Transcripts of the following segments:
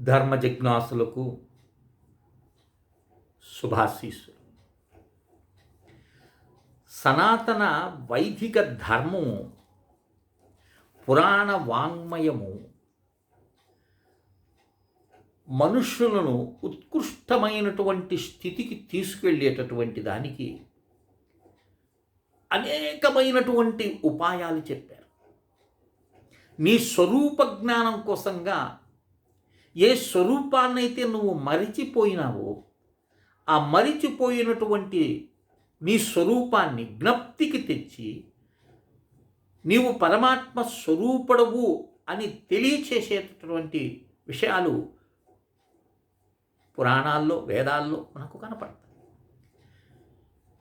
ధర్మ జిజ్ఞాసులకు శుభాశీస్సులు. సనాతన వైదిక ధర్మము పురాణ వాంగ్మయము మనుష్యులను ఉత్కృష్టమైనటువంటి స్థితికి తీసుకెళ్ళేటటువంటి దానికి అనేకమైనటువంటి ఉపాయాలు చెప్పారు. నీ స్వరూప జ్ఞానం కోసంగా ఏ స్వరూపాన్నైతే నువ్వు మరిచిపోయినావో ఆ మరిచిపోయినటువంటి నీ స్వరూపాన్ని జ్ఞప్తికి తెచ్చి నీవు పరమాత్మ స్వరూపడవు అని తెలియచేసేటటువంటి విషయాలు పురాణాల్లో వేదాల్లో మనకు కనపడతాయి.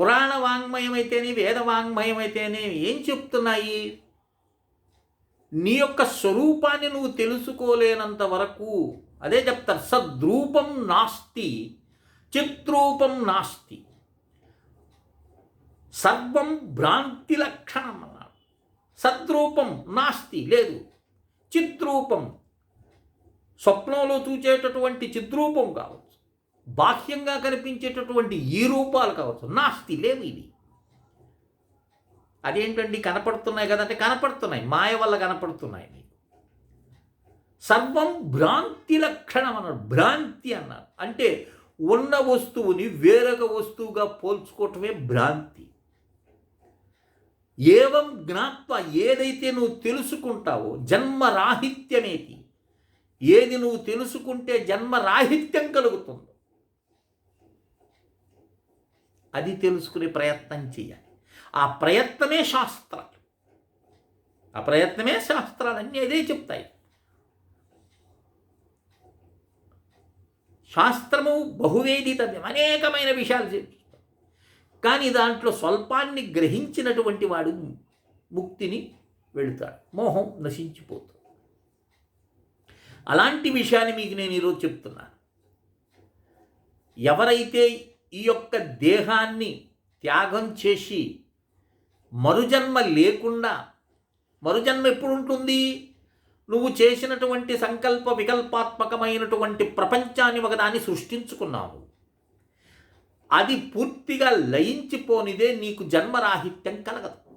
పురాణ వాంగ్మయమైతేనే వేద వాంగ్మయమైతేనే ఏం చెప్తున్నాయి? నీ యొక్క స్వరూపాన్ని నువ్వు తెలుసుకోలేనంత వరకు అదే చెప్తారు సద్రూపం నాస్తి చిత్రూపం నాస్తి. సర్వం భ్రాంతి లక్షణం అన్నాడు. సద్రూపం నాస్తి లేదు. చిత్రూపం స్వప్నంలో చూచేటటువంటి చిద్రూపం కావచ్చు. బాహ్యంగా కనిపించేటటువంటి ఈ రూపాలు కావచ్చు. నాస్తి లేవు ఇది. అదేంటండి? కనపడుతున్నాయి కదంటే కనపడుతున్నాయి. మాయ వల్ల కనపడుతున్నాయి. నీకు సర్వం భ్రాంతి లక్షణం అన్నాడు. భ్రాంతి అన్నారు అంటే ఉన్న వస్తువుని వేరొక వస్తువుగా పోల్చుకోవటమే భ్రాంతి. ఏవం జ్ఞాత్వ ఏదైతే నువ్వు తెలుసుకుంటావో జన్మరాహిత్యమేతి ఏది నువ్వు తెలుసుకుంటే జన్మరాహిత్యం కలుగుతుందో. అది తెలుసుకునే ప్రయత్నం చేయాలి. ఆ ప్రయత్నమే శాస్త్రాలు. ఆ ప్రయత్నమే శాస్త్రాలన్నీ అదే చెప్తాయి. శాస్త్రము బహువేదితవ్యం అనేకమైన విషయాలు చెప్తాం కానీ దాంట్లో స్వల్పాన్ని గ్రహించినటువంటి వాడు ముక్తిని వెళుతాడు. మోహం నశించిపోతుంది. అలాంటి విషయాన్ని మీకు నేను ఈరోజు చెప్తున్నాను. ఎవరైతే ఈ యొక్క దేహాన్ని త్యాగం చేసి మరుజన్మ లేకుండా మరుజన్మ ఎప్పుడు ఉంటుంది నువ్వు చేసినటువంటి సంకల్ప వికల్పాత్మకమైనటువంటి ప్రపంచాన్ని ఒకదాన్ని సృష్టించుకున్నావు. అది పూర్తిగా లయించిపోనిదే నీకు జన్మరాహిత్యం కలగదు.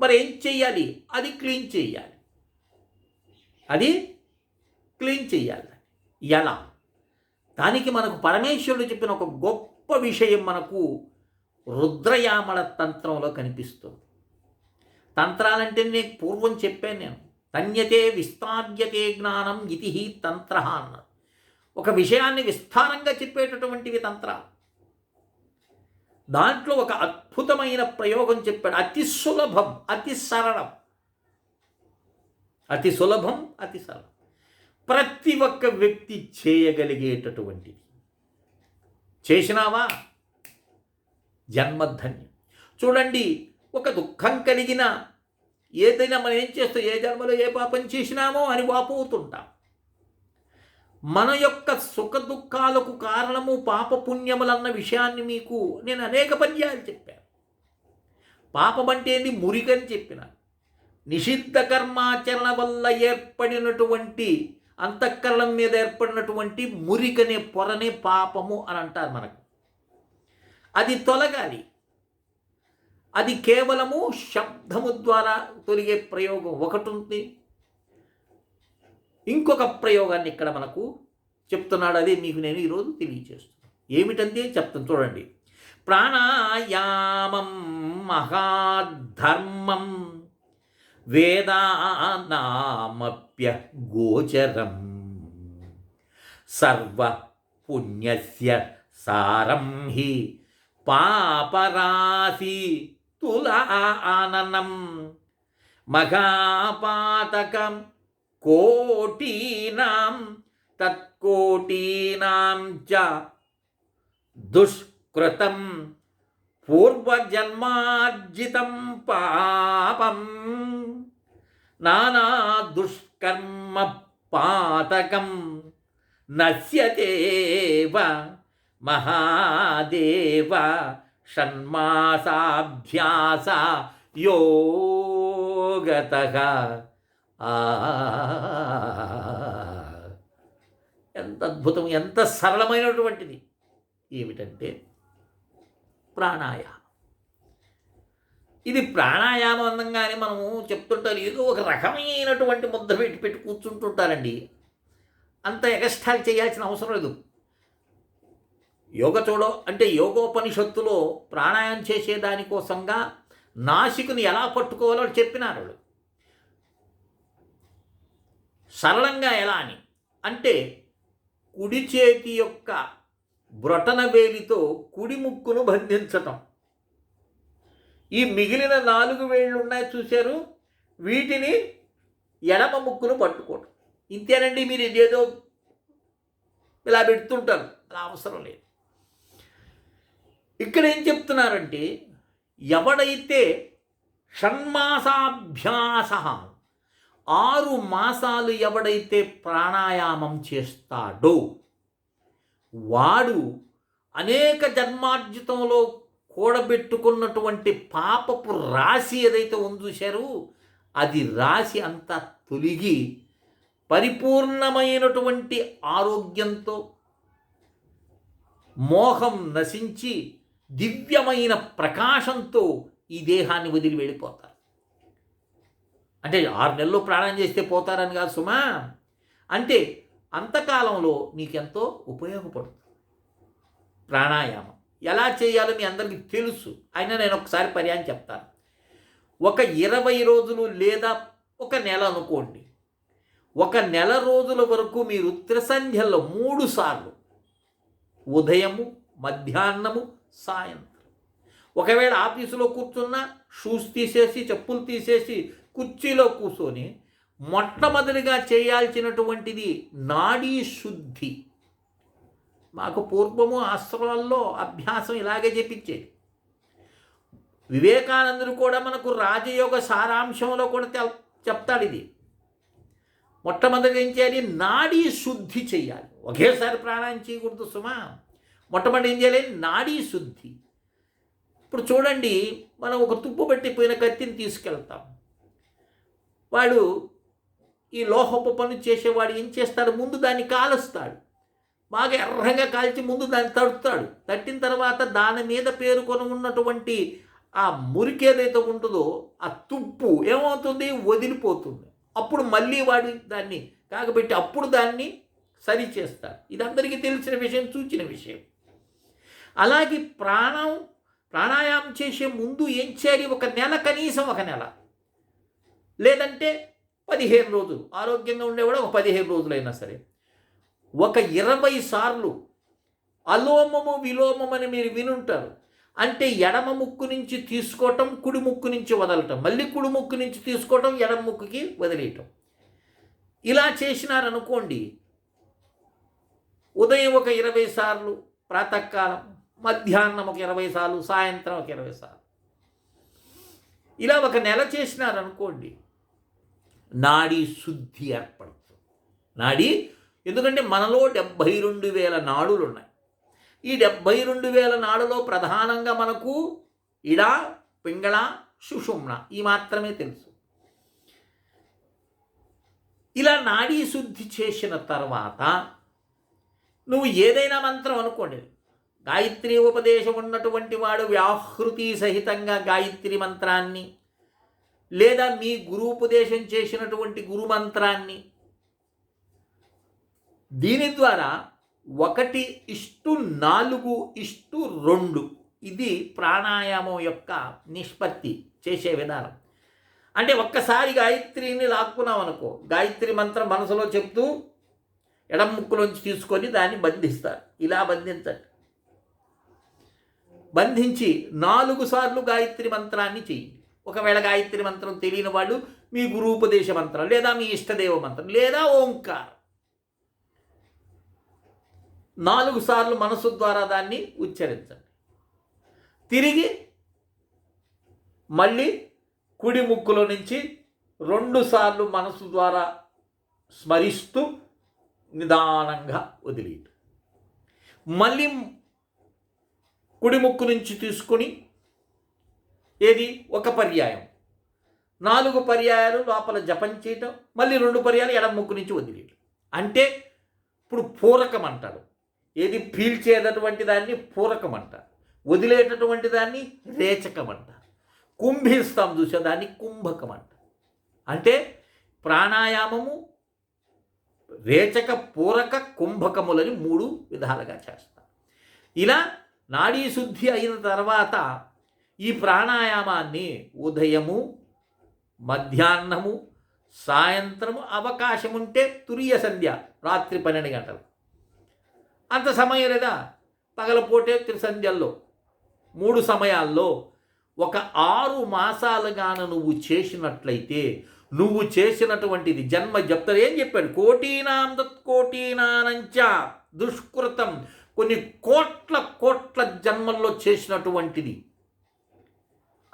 మరి ఏం చెయ్యాలి? అది క్లీన్ చేయాలి అది క్లీన్ చేయాలి ఎలా? దానికి మనకు పరమేశ్వరుడు చెప్పిన ఒక గొప్ప విషయం మనకు రుద్రయామల తంత్రంలో కనిపిస్తుంది. తంత్రాలంటే నేను పూర్వం చెప్పాను నేను. తన్యతే విస్తార్యతే జ్ఞానం ఇతి తంత్ర అన్నారు. ఒక విషయాన్ని విస్తారంగా చెప్పేటటువంటివి తంత్రాలు. దాంట్లో ఒక అద్భుతమైన ప్రయోగం చెప్పాడు. అతి సులభం అతి సరళం. అతి సులభం అతి సరళం. ప్రతి ఒక్క వ్యక్తి చేయగలిగేటటువంటిది. చేసినావా? జన్మధన్యం. చూడండి ఒక దుఃఖం కలిగిన ఏదైనా మనం ఏం చేస్తాం ఏ జన్మలో ఏ పాపం చేసినామో అని వాపోతుంటాం. మన యొక్క సుఖ దుఃఖాలకు కారణము పాపపుణ్యములన్న విషయాన్ని మీకు నేను అనేక పద్యాలు చెప్పాను. పాపం అంటే ఏంది? మురికని చెప్పిన. నిషిద్ధ కర్మాచరణ వల్ల ఏర్పడినటువంటి అంతఃకరణం మీద ఏర్పడినటువంటి మురికనే పొరనే పాపము అని అంటారు మనకు. అది తొలగాలి. అది కేవలము శబ్దము ద్వారా తొలిగే ప్రయోగం ఒకటి ఉంది ఇంకొక ప్రయోగాన్ని ఇక్కడ మనకు చెప్తున్నాడు అదే మీకు నేను ఈరోజు తెలియచేస్తున్నాను ఏమిటంటే చెప్తాను చూడండి. ప్రాణాయామం మహాధర్మం వేదానామప్య గోచరం సర్వ పుణ్యస్య సారం హి పాపరాశి తులాననం. మహాపాతకం కోటీనాం తత్కోటీనాం చ దుష్కృతం పూర్వజన్మార్జితం పాపం. నానా దుష్కర్మ పాతకం నశ్యతేవ మహాదేవ షణ్మాసాభ్యాస యోగత. ఆ. ఎంత అద్భుతం ఎంత సరళమైనటువంటిది. ఏమిటంటే ప్రాణాయామం. ఇది ప్రాణాయామం అందంగానే మనము చెప్తుంటారు ఏదో ఒక రకమైనటువంటి ముద్ద పెట్టి పెట్టి కూర్చుంటుంటారండి. అంత ఎగస్టాల్ చేయాల్సిన అవసరం లేదు. యోగ చూడో. అంటే యోగోపనిషత్తులో ప్రాణాయామం చేసే దానికోసంగా నాసికుని ఎలా పట్టుకోవాలో చెప్పినారు వాళ్ళు. సరళంగా ఎలా అని? అంటే కుడి చేతి యొక్క బ్రొటన వేలితో కుడి ముక్కును బంధించటం. ఈ మిగిలిన నాలుగు వేళ్ళు ఉన్నాయి చూశారు. వీటిని ఎడమ ముక్కును పట్టుకోవటం. ఇంతేనండి మీరు ఇదేదో ఇలా పెడుతుంటారు. అలా అవసరం లేదు. ఇక్కడ ఏం చెప్తున్నారంటే ఎవడైతే షణ్మాసాభ్యాస ఆరు మాసాలు ఎవడైతే ప్రాణాయామం చేస్తాడో వాడు అనేక జన్మార్జితంలో కూడబెట్టుకున్నటువంటి పాపపు రాశి ఏదైతే ఉందో చూశారు అది రాశి అంతా తొలిగి పరిపూర్ణమైనటువంటి ఆరోగ్యంతో మోహం నశించి దివ్యమైన ప్రకాశంతో ఈ దేహాన్ని వదిలి వెళ్ళిపోతారు. అంటే ఆరు నెలల్లో ప్రాణం చేస్తే పోతారని కాదు సుమా. అంటే అంతకాలంలో నీకెంతో ఉపయోగపడుతుంది. ప్రాణాయామం. ఎలా చేయాలో మీ అందరికీ తెలుసు. అయినా నేను ఒకసారి పర్యాయం చెప్తాను. ఒక ఇరవై రోజులు లేదా ఒక నెల అనుకోండి. ఒక నెల రోజుల వరకు మీరు త్రిసంధ్యల్లో మూడు సార్లు ఉదయము మధ్యాహ్నము సాయంత్రం. ఒకవేళ ఆఫీసులో కూర్చున్నా షూస్ తీసేసి చెప్పులు తీసేసి కుర్చీలో కూర్చొని మొట్టమొదటిగా చేయాల్సినటువంటిది నాడీ శుద్ధి. మాకు పూర్వము ఆశ్రమాల్లో అభ్యాసం ఇలాగే చెప్పించేది వివేకానందుడు కూడా మనకు రాజయోగ సారాంశంలో కూడా తె చెప్తాడు ఇది. మొట్టమొదటి ఏం చేయాలి? నాడీ శుద్ధి చేయాలి. ఒకేసారి ప్రాణాయం చేయకూడదు సుమా. మొట్టమొదటి ఏం చేయాలి? నాడీ శుద్ధి. ఇప్పుడు చూడండి మనం ఒక తుప్పు పట్టిపోయిన కత్తిని తీసుకెళ్తాం. వాడు ఈ లోహపు పని చేసేవాడు ఏం చేస్తాడు? ముందు దాన్ని కాలుస్తాడు. బాగా ఎర్రగా కాల్చి ముందు దాన్ని తడుతాడు. తట్టిన తర్వాత దాని మీద పేరుకొని ఉన్నటువంటి ఆ మురికి ఏదైతే ఉంటుందో ఆ తుప్పు ఏమవుతుంది? వదిలిపోతుంది. అప్పుడు మళ్ళీ వాడు దాన్ని కాకబెట్టి అప్పుడు దాన్ని సరి చేస్తాడు. ఇది అందరికీ తెలిసిన విషయం చూచిన విషయం. అలాగే ప్రాణం ప్రాణాయామం చేసే ముందు ఏం చేయాలి? ఒక నెల కనీసం ఒక నెల. లేదంటే పదిహేను రోజులు. ఆరోగ్యంగా ఉండేవాడు ఒక పదిహేను రోజులైనా సరే. ఒక ఇరవై సార్లు అలోమము విలోమం అని మీరు వినుంటారు. అంటే ఎడమ ముక్కు నుంచి తీసుకోవటం కుడి ముక్కు నుంచి వదలటం. మళ్ళీ కుడి ముక్కు నుంచి తీసుకోవటం ఎడమ ముక్కుకి వదిలేయటం. ఇలా చేసినారనుకోండి ఉదయం ఒక ఇరవై సార్లు ప్రాతకాలం మధ్యాహ్నం ఒక ఇరవై సార్లు సాయంత్రం ఒక ఇరవై సార్లు. ఇలా ఒక నెల చేసినారనుకోండి నాడీ శుద్ధి ఏర్పడుతుంది. నాడీ ఎందుకంటే మనలో డెబ్భై రెండు వేల నాడులు ఉన్నాయి ఈ డెబ్భై రెండు వేల నాడులో ప్రధానంగా మనకు ఇడ పింగళ సుషుమ్న ఈ మాత్రమే తెలుసు. ఇలా నాడీ శుద్ధి చేసిన తర్వాత నువ్వు ఏదైనా మంత్రం అనుకోండి గాయత్రి ఉపదేశం ఉన్నటువంటి వాడు వ్యాహృతి సహితంగా గాయత్రి మంత్రాన్ని లేదా మీ గురూపదేశం చేసినటువంటి గురు మంత్రాన్ని దీని ద్వారా ఒకటి ఇష్టు నాలుగు ఇష్టు రెండు ఇది ప్రాణాయామం యొక్క నిష్పత్తి చేసే విధానం. అంటే ఒక్కసారి గాయత్రిని లాక్కున్నాం అనుకో గాయత్రి మంత్రం మనసులో చెప్తూ ఎడం ముక్కులోంచి తీసుకొని దాన్ని బంధిస్తారు. ఇలా బంధించండి. బంధించి నాలుగు సార్లు గాయత్రి మంత్రాన్ని చెయ్యి. ఒకవేళ గాయత్రి మంత్రం తెలియని వాళ్ళు మీ గురూపదేశ మంత్రం లేదా మీ ఇష్టదేవ మంత్రం లేదా ఓంకారం. నాలుగు సార్లు మనసు ద్వారా దాన్ని ఉచ్చరించండి. తిరిగి మళ్ళీ కుడి ముక్కులో నుంచి రెండు సార్లు మనసు ద్వారా స్మరిస్తూ నిదానంగా వదిలేయటం మళ్ళీ కుడి ముక్కు నుంచి తీసుకొని ఏది? ఒక పర్యాయం. నాలుగు పర్యాయాలు లోపల జపం చేయటం మళ్ళీ రెండు పర్యాలు ఎడం ముక్కు నుంచి వదిలేయటం. అంటే ఇప్పుడు పూరకం అంటారు. ఏది పీల్చేటటువంటి దాన్ని పూరకం అంటారు. వదిలేటటువంటి దాన్ని రేచకం అంటారు. కుంభిస్తాం చూసే దాన్ని కుంభకం అంటారు. అంటే ప్రాణాయామము రేచక పూరక కుంభకములని మూడు విధాలుగా చేస్తారు. ఇలా నాడీ శుద్ధి అయిన తర్వాత ఈ ప్రాణాయామాన్ని ఉదయము మధ్యాహ్నము సాయంత్రము అవకాశం ఉంటే తురియ సంధ్య రాత్రి పన్నెండు గంటలు. అంత సమయం లేదా? పగలపోటే త్రిసంధ్యల్లో. మూడు సమయాల్లో ఒక ఆరు మాసాలుగాను నువ్వు చేసినట్లయితే నువ్వు చేసినటువంటిది జన్మ చెప్తారు ఏం చెప్పాడు? కోటీనాం కోటీనానంచ దుష్కృతం కొన్ని కోట్ల కోట్ల జన్మల్లో చేసినటువంటిది.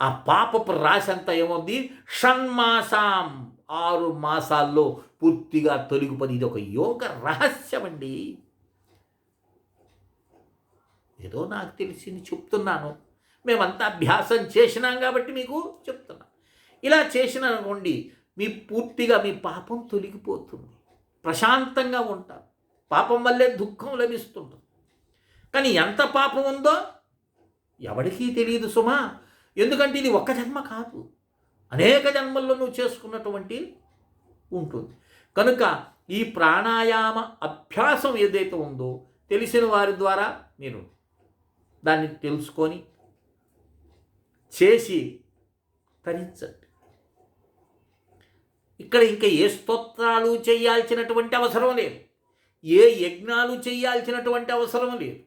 ఆ పాపపు రాశి అంతా ఏమవుద్ది? షణ్మాసాం. ఆరు మాసాల్లో పూర్తిగా తొలిగిపోయింది ఇది ఒక యోగ రహస్యం అండి ఏదో నాకు తెలిసింది చెప్తున్నాను. మేమంతా అభ్యాసం చేసినాం కాబట్టి మీకు చెప్తున్నాం ఇలా చేసిన అనుకోండి మీ పూర్తిగా మీ పాపం తొలగిపోతుంది. ప్రశాంతంగా ఉంటారు. పాపం వల్లే దుఃఖం లభిస్తుంటుంది. కానీ ఎంత పాపం ఉందో ఎవరికీ తెలియదు సుమా. ఎందుకంటే ఇది ఒక్క జన్మ కాదు. అనేక జన్మల్లో నువ్వు చేసుకున్నటువంటి ఉంటుంది. కనుక ఈ ప్రాణాయామ అభ్యాసం ఏదైతే ఉందో తెలిసిన వారి ద్వారా మీరు దాన్ని తెలుసుకొని చేసి తరించండి. ఇక్కడ ఇంకా ఏ స్తోత్రాలు చేయాల్సినటువంటి అవసరం లేదు. ఏ యజ్ఞాలు చేయాల్సినటువంటి అవసరం లేదు.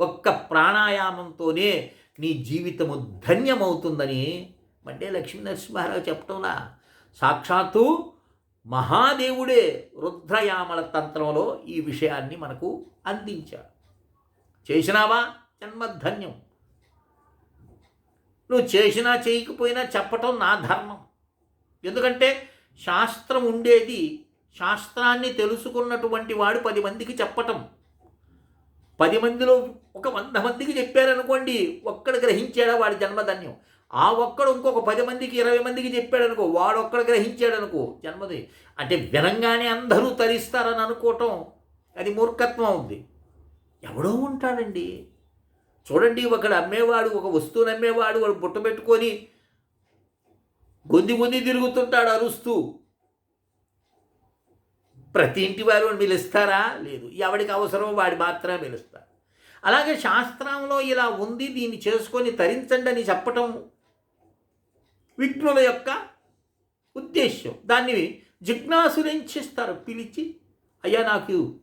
ఒక్క ప్రాణాయామంతోనే నీ జీవితము ధన్యమవుతుందని మండే లక్ష్మీ నరసింహారావు చెప్పటంలా. సాక్షాత్తు మహాదేవుడే రుద్రయామల తంత్రంలో ఈ విషయాన్ని మనకు అందించాడు. చేసినావా? జన్మధన్యం. నువ్వు చేసినా చేయకపోయినా చెప్పటం నా ధర్మం. ఎందుకంటే శాస్త్రం ఉండేది శాస్త్రాన్ని తెలుసుకున్నటువంటి వాడు పది మందికి చెప్పటం. పది మందిలో ఒక వంద మందికి చెప్పారనుకోండి ఒక్కడు గ్రహించాడా వాడి జన్మధన్యం? ఆ ఒక్కడు ఇంకొక పది మందికి ఇరవై మందికి చెప్పాడనుకో వాడు ఒక్కడు గ్రహించాడనుకో జన్మది. అంటే వినంగానే అందరూ తరిస్తారని అనుకోవటం అది మూర్ఖత్వం ఉంది ఎవడో ఉంటాడండి. చూడండి ఒకడు అమ్మేవాడు ఒక వస్తువుని అమ్మేవాడు వాడు బుట్ట పెట్టుకొని గొంది గొంది తిరుగుతుంటాడు అరుస్తూ. ప్రతి ఇంటి వారు పిలుస్తారా లేదు. ఎవడికి అవసరమో వాడి మాత్రమే పిలుస్తారు అలాగే శాస్త్రంలో ఇలా ఉంది దీన్ని చేసుకొని తరించండి అని చెప్పటం విఘ్నుల యొక్క ఉద్దేశ్యం. దాన్ని జిజ్ఞాసురించిస్తారు. పిలిచి అయ్యా నాకు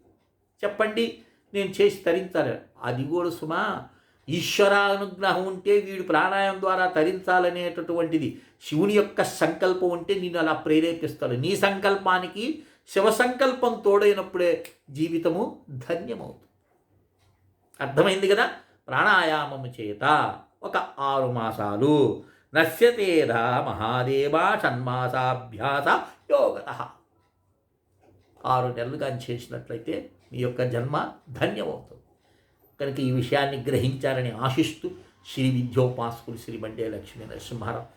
చెప్పండి నేను చేసి తరించాలి. అది కూడా సుమా ఈశ్వరానుగ్రహం ఉంటే వీడు ప్రాణాయామం ద్వారా తరించాలనేటటువంటిది శివుని యొక్క సంకల్పం ఉంటే నేను అలా ప్రేరేపిస్తాడు. నీ సంకల్పానికి శివసంకల్పం తోడైనప్పుడే జీవితము ధన్యమవుతుంది. అర్థమైంది కదా? ప్రాణాయామము చేత ఒక ఆరు మాసాలు. నశ్యతేధ మహాదేవ షణ్మాసాభ్యాస యోగత. ఆరు నెలలు కానీ చేసినట్లయితే మీ యొక్క జన్మ ధన్యమవుతుంది. కనుక ఈ విషయాన్ని గ్రహించాలని ఆశిస్తూ శ్రీ విద్యోపాసకులు శ్రీ బండే లక్ష్మీ నరసింహారావు